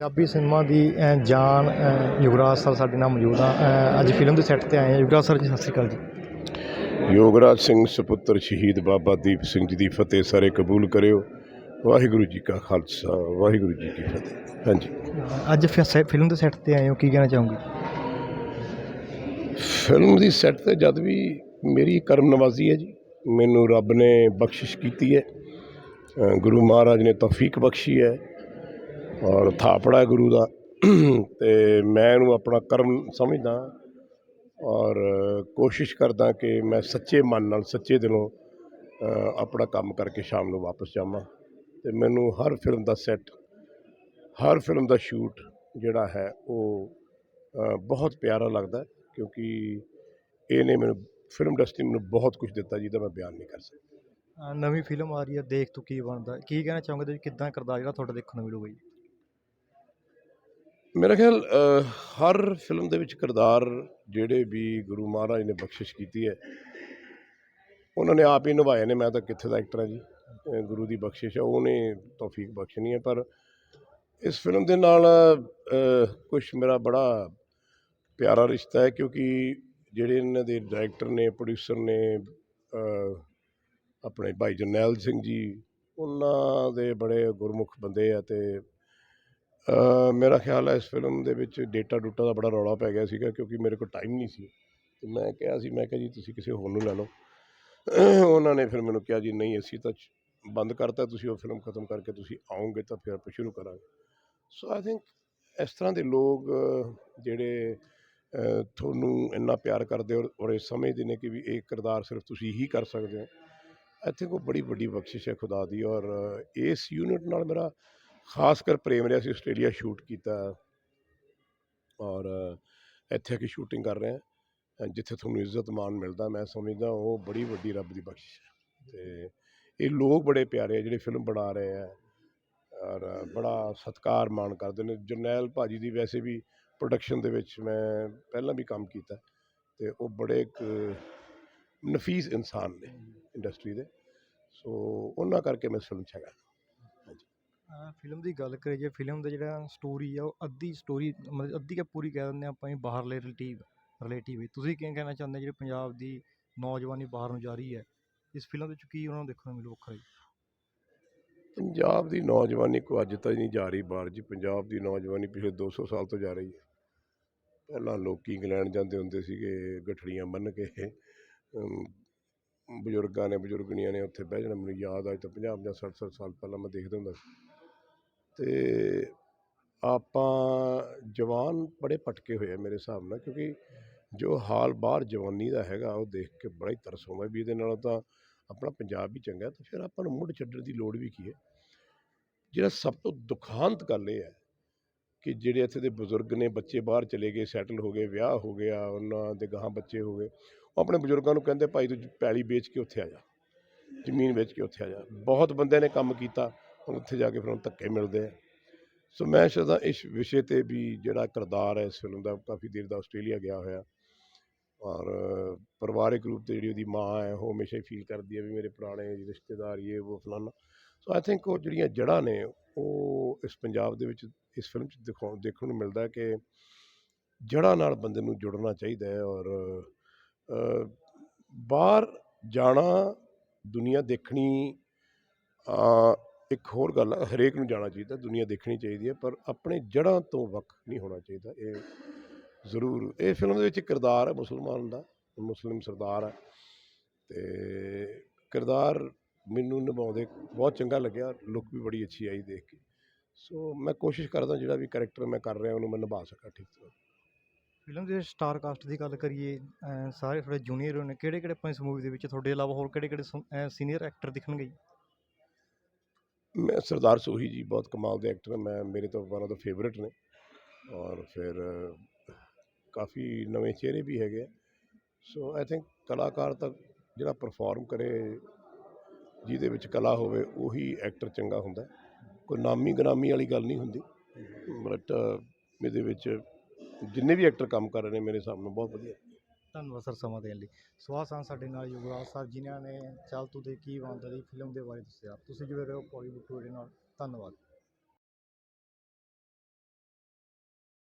Punjabi cinema ਦੀ ਜਾਨ ਅ, ਯੁਵਰਾਜ sir ਸਾਡੇ ਨਾਲ ਮੌਜੂਦ ਆ। ਅੱਜ ਫਿਲਮ ਦੇ ਸੈੱਟ ਤੇ ਆਏ ਆ ਯੁਵਰਾਜ ਸਰ ਜੀ ਸਤਿ ਸ਼੍ਰੀ ਅਕਾਲ ਜੀ। ਯੋਗਰਾਜ ਸਿੰਘ ਸੁਪੁੱਤਰ ਸ਼ਹੀਦ ਬਾਬਾ ਦੀਪ ਸਿੰਘ ਜੀ ਦੀ ਫਤਿਹ ਸਾਰੇ ਕਬੂਲ ਕਰਿਓ। ਵਾਹਿਗੁਰੂ ਜੀ ਕਾ ਖਾਲਸਾ ਵਾਹਿਗੁਰੂ ਜੀ ਕੀ ਫਤਿਹ। ਹਾਂਜੀ। ਅੱਜ ਫਿਲਮ ਦੇ ਸੈੱਟ ਤੇ ਆਏ ਹੋ ਕੀ ਕਹਿਣਾ ਚਾਹੋਗੇ? ਫਿਲਮ ਦੀ ਸੈੱਟ ਤੇ ਜਦ ਵੀ ਮੇਰੀ ਕਰਮ ਨਵਾਜ਼ੀ ਹੈ ਜੀ ਮੈਨੂੰ ਰੱਬ ਨੇ ਬਖਸ਼ਿਸ਼ ਕੀਤੀ ਹੈ। ਗੁਰੂ ਮਹਾਰਾਜ ਨੇ ਤੌਫੀਕ ਬਖਸ਼ੀ ਹੈ। ਔਰ ਥਾਪੜਾ ਹੈ ਗੁਰੂ ਦਾ। ਤੇ ਮੈਂ ਇਹਨੂੰ ਆਪਣਾ ਕਰਮ ਸਮਝਦਾ ਔਰ ਕੋਸ਼ਿਸ਼ ਕਰਦਾ ਕਿ ਮੈਂ ਸੱਚੇ ਮਨ ਨਾਲ, ਸੱਚੇ ਦਿਲੋਂ ਆਪਣਾ ਕੰਮ ਕਰਕੇ ਸ਼ਾਮ ਨੂੰ ਵਾਪਸ ਜਾਵਾਂ। ਤੇ ਮੈਨੂੰ ਹਰ ਫਿਲਮ ਦਾ ਸੈੱਟ, ਹਰ ਫਿਲਮ ਦਾ ਸ਼ੂਟ ਜਿਹੜਾ ਹੈ ਉਹ ਬਹੁਤ ਪਿਆਰਾ ਲੱਗਦਾ ਕਿਉਂਕਿ ਇਹਨੇ ਮੈਨੂੰ, ਫਿਲਮ ਇੰਡਸਟਰੀ ਮੈਨੂੰ ਬਹੁਤ ਕੁਝ ਦਿੱਤਾ ਜਿਹਦਾ ਮੈਂ ਬਿਆਨ ਨਹੀਂ ਕਰ ਸਕਦਾ। ਨਵੀਂ ਫਿਲਮ ਆ ਰਹੀ ਹੈ, ਦੇਖ ਤੂੰ ਕੀ ਬਣਦਾ ਕੀ ਕਹਿਣਾ ਚਾਹੋਗੇ ਇਹਦੇ ਵਿੱਚ ਕਿੱਦਾਂ ਕਿਰਦਾਰ ਜਿਹੜਾ ਤੁਹਾਡਾ ਦੇਖਣ ਨੂੰ ਮਿਲੂਗਾ ਜੀ? ਮੇਰਾ ਖਿਆਲ ਹਰ ਫਿਲਮ ਦੇ ਵਿੱਚ ਕਿਰਦਾਰ ਜਿਹੜੇ ਵੀ ਗੁਰੂ ਮਹਾਰਾਜ ਨੇ ਬਖਸ਼ਿਸ਼ ਕੀਤੀ ਹੈ, ਉਹਨਾਂ ਨੇ ਆਪ ਹੀ ਨਿਭਾਏ ਨੇ। ਮੈਂ ਤਾਂ ਕਿੱਥੇ ਦਾ ਐਕਟਰ ਹਾਂ ਜੀ? ਗੁਰੂ ਦੀ ਬਖਸ਼ਿਸ਼ ਹੈ, ਉਹਨੇ ਤੌਫੀਕ ਬਖਸ਼ਣੀ ਹੈ। ਪਰ ਇਸ ਫਿਲਮ ਦੇ ਨਾਲ ਕੁਝ ਮੇਰਾ ਬੜਾ ਪਿਆਰਾ ਰਿਸ਼ਤਾ ਹੈ, ਕਿਉਂਕਿ ਜਿਹੜੇ ਇਹਨਾਂ ਦੇ ਡਾਇਰੈਕਟਰ ਨੇ ਪ੍ਰੋਡਿਊਸਰ ਨੇ ਆਪਣੇ ਭਾਈ ਜਰਨੈਲ ਸਿੰਘ ਜੀ, ਉਹਨਾਂ ਦੇ ਬੜੇ ਗੁਰਮੁਖ ਬੰਦੇ ਆ ਤੇ ਮੇਰਾ ਖਿਆਲ ਹੈ ਇਸ ਫਿਲਮ ਦੇ ਵਿੱਚ ਡੇਟਾ ਡੂਟਾ ਦਾ ਬੜਾ ਰੌਲਾ ਪੈ ਗਿਆ ਸੀਗਾ ਕਿਉਂਕਿ ਮੇਰੇ ਕੋਲ ਟਾਈਮ ਨਹੀਂ ਸੀ। ਤੇ ਮੈਂ ਕਿਹਾ ਸੀ, ਮੈਂ ਕਿਹਾ ਜੀ ਤੁਸੀਂ ਕਿਸੇ ਹੋਰ ਨੂੰ ਲੈ ਲਓ। ਉਹਨਾਂ ਨੇ ਫਿਰ ਮੈਨੂੰ ਕਿਹਾ ਜੀ, ਨਹੀਂ, ਅਸੀਂ ਤਾਂ ਬੰਦ ਕਰਤਾ, ਤੁਸੀਂ ਉਹ ਫਿਲਮ ਖਤਮ ਕਰਕੇ ਤੁਸੀਂ ਆਓਗੇ ਤਾਂ ਫਿਰ ਆਪਾਂ ਸ਼ੁਰੂ ਕਰਾਂਗੇ। ਸੋ ਆਈ ਥਿੰਕ ਇਸ ਤਰ੍ਹਾਂ ਦੇ ਲੋਕ, ਜਿਹੜੇ ਤੁਹਾਨੂੰ ਇੰਨਾ ਪਿਆਰ ਕਰਦੇ ਔਰ ਔਰ ਇਹ ਸਮਝਦੇ ਨੇ ਕਿ ਵੀ ਇਹ ਕਿਰਦਾਰ ਸਿਰਫ ਤੁਸੀਂ ਹੀ ਕਰ ਸਕਦੇ ਹੋ। ਆਈ ਥਿੰਕ ਉਹ ਬੜੀ ਵੱਡੀ ਬਖਸ਼ਿਸ਼ ਹੈ ਖੁਦਾ ਦੀ ਔਰ ਇਸ ਯੂਨਿਟ ਨਾਲ ਮੇਰਾ ਖਾਸ ਕਰ ਪ੍ਰੇਮ ਰਿਹਾ ਸੀ ਆਸਟ੍ਰੇਲੀਆ ਸ਼ੂਟ ਕੀਤਾ ਔਰ ਇੱਥੇ ਕੇ ਸ਼ੂਟਿੰਗ ਕਰ ਰਹੇ ਹਾਂ। ਜਿੱਥੇ ਤੁਹਾਨੂੰ ਇੱਜ਼ਤ ਮਾਣ ਮਿਲਦਾ ਮੈਂ ਸਮਝਦਾ ਉਹ ਬੜੀ ਵੱਡੀ ਰੱਬ ਦੀ ਬਖਸ਼ਿਸ਼ ਹੈ। ਤੇ ਇਹ ਲੋਕ ਬੜੇ ਪਿਆਰੇ ਆ ਜਿਹੜੇ ਫਿਲਮ ਬਣਾ ਰਹੇ ਆ ਔਰ ਬੜਾ ਸਤਿਕਾਰ ਮਾਣ ਕਰਦੇ ਨੇ। ਜਰਨੈਲ ਭਾਜੀ ਦੀ ਵੈਸੇ ਵੀ ਪ੍ਰੋਡਕਸ਼ਨ ਦੇ ਵਿੱਚ ਮੈਂ ਪਹਿਲਾਂ ਵੀ ਕੰਮ ਕੀਤਾ ਤੇ ਉਹ ਬੜੇ ਇੱਕ ਨਫੀਸ ਇਨਸਾਨ ਨੇ ਇੰਡਸਟਰੀ ਦੇ। ਸੋ ਉਹਨਾਂ ਕਰਕੇ ਮੈਂ ਫਿਲਮ 'ਚ ਹੈਗਾ ਫਿਲਮ ਦੀ ਗੱਲ ਕਰੀਏ, ਜੇ ਫਿਲਮ ਦਾ ਜਿਹੜਾ ਸਟੋਰੀ ਆ, ਉਹ ਅੱਧੀ ਸਟੋਰੀ ਮਤਲਬ ਅੱਧੀ ਕਿ ਪੂਰੀ ਕਹਿ ਦਿੰਦੇ ਆਪਾਂ ਵੀ ਬਾਹਰਲੇ ਰਿਲੇਟਿਵ ਰਿਲੇਟਿਵ ਹੀ ਤੁਸੀਂ ਕੀ ਕਹਿਣਾ ਚਾਹੁੰਦੇ ਜਿਹੜੇ ਪੰਜਾਬ ਦੀ ਨੌਜਵਾਨੀ ਬਾਹਰ ਨੂੰ ਜਾ ਰਹੀ ਹੈ? ਇਸ ਫਿਲਮ ਵਿੱਚ ਕੀ ਉਹਨਾਂ ਨੂੰ ਦੇਖਣ ਨੂੰ ਮਿਲੂ ਵੱਖਰਾ ਜੀ ਪੰਜਾਬ ਦੀ ਨੌਜਵਾਨੀ ਕੋ ਅੱਜ ਤੱਕ ਨਹੀਂ ਜਾ ਰਹੀ ਬਾਹਰ ਜੀ। ਪੰਜਾਬ ਦੀ ਨੌਜਵਾਨੀ ਪਿਛਲੇ 200 ਸਾਲ ਤੋਂ ਜਾ ਰਹੀ ਹੈ। ਪਹਿਲਾਂ ਲੋਕੀ ਇੰਗਲੈਂਡ ਜਾਂਦੇ ਹੁੰਦੇ ਸੀਗੇ, ਗਠੜੀਆਂ ਬੰਨ੍ਹ ਕੇ। ਬਜ਼ੁਰਗਾਂ ਨੇ ਬਜ਼ੁਰਗਣੀਆਂ ਨੇ ਉੱਥੇ ਬਹਿ ਜਾਣਾ। ਮੈਨੂੰ ਯਾਦ ਅੱਜ ਤੋਂ 50 ਜਾਂ 60 60 ਸਾਲ ਪਹਿਲਾਂ ਮੈਂ ਦੇਖਦਾ ਹੁੰਦਾ ਸੀ। ਅਤੇ ਆਪਾਂ ਜਵਾਨ ਬੜੇ ਭਟਕੇ ਹੋਏ ਆ ਮੇਰੇ ਹਿਸਾਬ ਨਾਲ, ਕਿਉਂਕਿ ਜੋ ਹਾਲ ਬਾਹਰ ਜਵਾਨੀ ਦਾ ਹੈਗਾ, ਉਹ ਦੇਖ ਕੇ ਬੜਾ ਹੀ ਤਰਸ ਆਉਂਦਾ ਵੀ ਇਹਦੇ ਨਾਲੋਂ ਤਾਂ ਆਪਣਾ ਪੰਜਾਬ ਵੀ ਚੰਗਾ ਤਾਂ ਫਿਰ ਆਪਾਂ ਨੂੰ ਮੁੱਢ ਛੱਡਣ ਦੀ ਲੋੜ ਵੀ ਕੀ ਹੈ? ਜਿਹੜਾ ਸਭ ਤੋਂ ਦੁਖਾਂਤ ਗੱਲ ਇਹ ਹੈ ਕਿ ਜਿਹੜੇ ਇੱਥੇ ਦੇ ਬਜ਼ੁਰਗ ਨੇ, ਬੱਚੇ ਬਾਹਰ ਚਲੇ ਗਏ, ਸੈਟਲ ਹੋ ਗਏ, ਵਿਆਹ ਹੋ ਗਿਆ, ਉਹਨਾਂ ਦੇ ਗਾਹਾਂ ਬੱਚੇ ਹੋ ਗਏ, ਉਹ ਆਪਣੇ ਬਜ਼ੁਰਗਾਂ ਨੂੰ ਕਹਿੰਦੇ, ਭਾਈ ਤੂੰ ਪੈਲੀ ਵੇਚ ਕੇ ਉੱਥੇ ਆ ਜਾ, ਜ਼ਮੀਨ ਵੇਚ ਕੇ ਉੱਥੇ ਆ ਜਾ। ਬਹੁਤ ਬੰਦਿਆਂ ਨੇ ਕੰਮ ਕੀਤਾ ਉੱਥੇ ਜਾ ਕੇ ਫਿਰ ਉਹਨੂੰ ਧੱਕੇ ਮਿਲਦੇ ਆ। ਸੋ ਮੈਂ ਸ਼ਾਇਦ ਇਸ ਵਿਸ਼ੇ ਤੇ ਵੀ ਜਿਹੜਾ ਕਿਰਦਾਰ ਹੈ, ਇਸ ਫਿਲਮ ਦਾ ਕਾਫੀ ਦੇਰ ਦਾ ਆਸਟ੍ਰੇਲੀਆ ਗਿਆ ਹੋਇਆ। ਔਰ ਪਰਿਵਾਰਿਕ ਰੂਪ ਤੇ ਜਿਹੜੀ ਉਹਦੀ ਮਾਂ ਹੈ, ਉਹ ਹਮੇਸ਼ਾ ਹੀ ਫੀਲ ਕਰਦੀ ਹੈ ਵੀ ਮੇਰੇ ਪੁਰਾਣੇ ਰਿਸ਼ਤੇਦਾਰ ਇਹ, ਉਹ ਫਲਾਨਾ। ਸੋ ਆਈ ਥਿੰਕ ਉਹ ਜਿਹੜੀਆਂ ਜੜ੍ਹਾਂ ਨੇ, ਉਹ ਇਸ ਪੰਜਾਬ ਦੇ ਵਿੱਚ, ਇਸ ਫਿਲਮ 'ਚ ਦਿਖਾਉਣ ਦੇਖਣ ਨੂੰ ਮਿਲਦਾ ਕਿ ਜੜ੍ਹਾਂ ਨਾਲ ਬੰਦੇ ਨੂੰ ਜੁੜਨਾ ਚਾਹੀਦਾ ਹੈ ਔਰ ਬਾਹਰ ਜਾਣਾ, ਦੁਨੀਆ ਦੇਖਣੀ ਇੱਕ ਹੋਰ ਗੱਲ ਆ, ਹਰੇਕ ਨੂੰ ਜਾਣਾ ਚਾਹੀਦਾ, ਦੁਨੀਆ ਦੇਖਣੀ ਚਾਹੀਦੀ ਹੈ, ਪਰ ਆਪਣੇ ਜੜ੍ਹਾਂ ਤੋਂ ਵੱਖ ਨਹੀਂ ਹੋਣਾ ਚਾਹੀਦਾ, ਇਹ ਜ਼ਰੂਰ। ਇਹ ਫਿਲਮ ਦੇ ਵਿੱਚ ਕਿਰਦਾਰ ਹੈ ਮੁਸਲਮਾਨ ਦਾ, ਮੁਸਲਿਮ ਸਰਦਾਰ ਹੈ ਤੇ ਕਿਰਦਾਰ ਮੈਨੂੰ ਨਿਭਾਉਂਦੇ ਬਹੁਤ ਚੰਗਾ ਲੱਗਿਆ, ਲੁੱਕ ਵੀ ਬੜੀ ਅੱਛੀ ਆਈ ਦੇਖ ਕੇ। ਸੋ ਮੈਂ ਕੋਸ਼ਿਸ਼ ਕਰਦਾ ਜਿਹੜਾ ਵੀ ਕਰੈਕਟਰ ਮੈਂ ਕਰ ਰਿਹਾ, ਉਹਨੂੰ ਮੈਂ ਨਿਭਾ ਸਕਾਂ, ਠੀਕ ਤਰ੍ਹਾਂ ਫਿਲਮ ਦੇ ਸਟਾਰ ਕਾਸਟ ਦੀ ਗੱਲ ਕਰੀਏ, ਅਹ, ਸਾਰੇ ਤੁਹਾਡੇ ਜੂਨੀਅਰ ਨੇ ਕਿਹੜੇ ਕਿਹੜੇ ਆਪਾਂ ਇਸ ਮੂਵੀ ਦੇ ਵਿੱਚ ਤੁਹਾਡੇ ਇਲਾਵਾ ਹੋਰ ਕਿਹੜੇ ਕਿਹੜੇ ਸੀਨੀਅਰ ਐਕਟਰ ਦਿਖਣਗੇ? ਜੀ ਮੈਂ ਸਰਦਾਰ ਸੋਹੀ ਜੀ ਬਹੁਤ ਕਮਾਲ ਦੇ ਐਕਟਰ ਮੈਂ ਮੇਰੇ ਤੋਂ ਵਨ ਆਫ ਦਾ ਫੇਵਰੇਟ ਨੇ ਔਰ ਫਿਰ ਕਾਫੀ ਨਵੇਂ ਚਿਹਰੇ ਵੀ ਹੈਗੇ ਸੋ ਆਈ ਥਿੰਕ ਕਲਾਕਾਰ ਤਾਂ ਜਿਹੜਾ ਪਰਫਾਰਮ ਕਰੇ ਜਿਹਦੇ ਵਿੱਚ ਕਲਾ ਹੋਵੇ ਉਹੀ ਐਕਟਰ ਚੰਗਾ ਹੁੰਦਾ। ਕੋਈ ਨਾਮੀ ਗਨਾਮੀ ਵਾਲੀ ਗੱਲ ਨਹੀਂ ਹੁੰਦੀ ਬਟ ਇਹਦੇ ਵਿੱਚ ਜਿੰਨੇ ਵੀ ਐਕਟਰ ਕੰਮ ਕਰ ਰਹੇ ਨੇ ਮੇਰੇ ਹਿਸਾਬ ਨਾਲ ਬਹੁਤ ਵਧੀਆ। ਧੰਨਵਾਦ ਸਰ ਸਮਾਂ ਦੇਣ ਲਈ। ਸਵਾਸ ਹਨ ਸਾਡੇ ਨਾਲ ਯੁਵਰਾਜ ਸਰ ਜਿਨ੍ਹਾਂ ਨੇ ਚੱਲ ਤੂੰ ਦੇ ਕੀ ਬਣਦਾ ਦੀ ਫਿਲਮ ਦੇ ਬਾਰੇ ਦੱਸਿਆ। ਤੁਸੀਂ ਜੁੜੇ ਰਹੋ ਪੋਲੀਵੁੱਡ ਟੂਡੇ ਨਾਲ। ਧੰਨਵਾਦ।